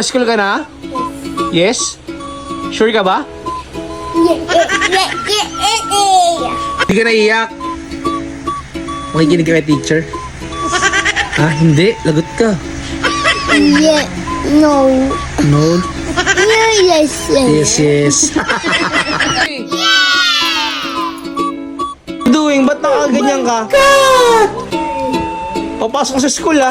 school ka na? Yes? Sure ka ba? Hindi ka naiyak. Makikinig ka kay teacher. ha? Hindi. Lagot ka. Yeah, no. No. Yeah, yes, Yes, yes. Doing, ba't nakaganyan ka? Papasok ka sa school, ha?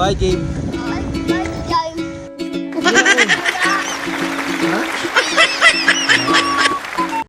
Bye, Gabe.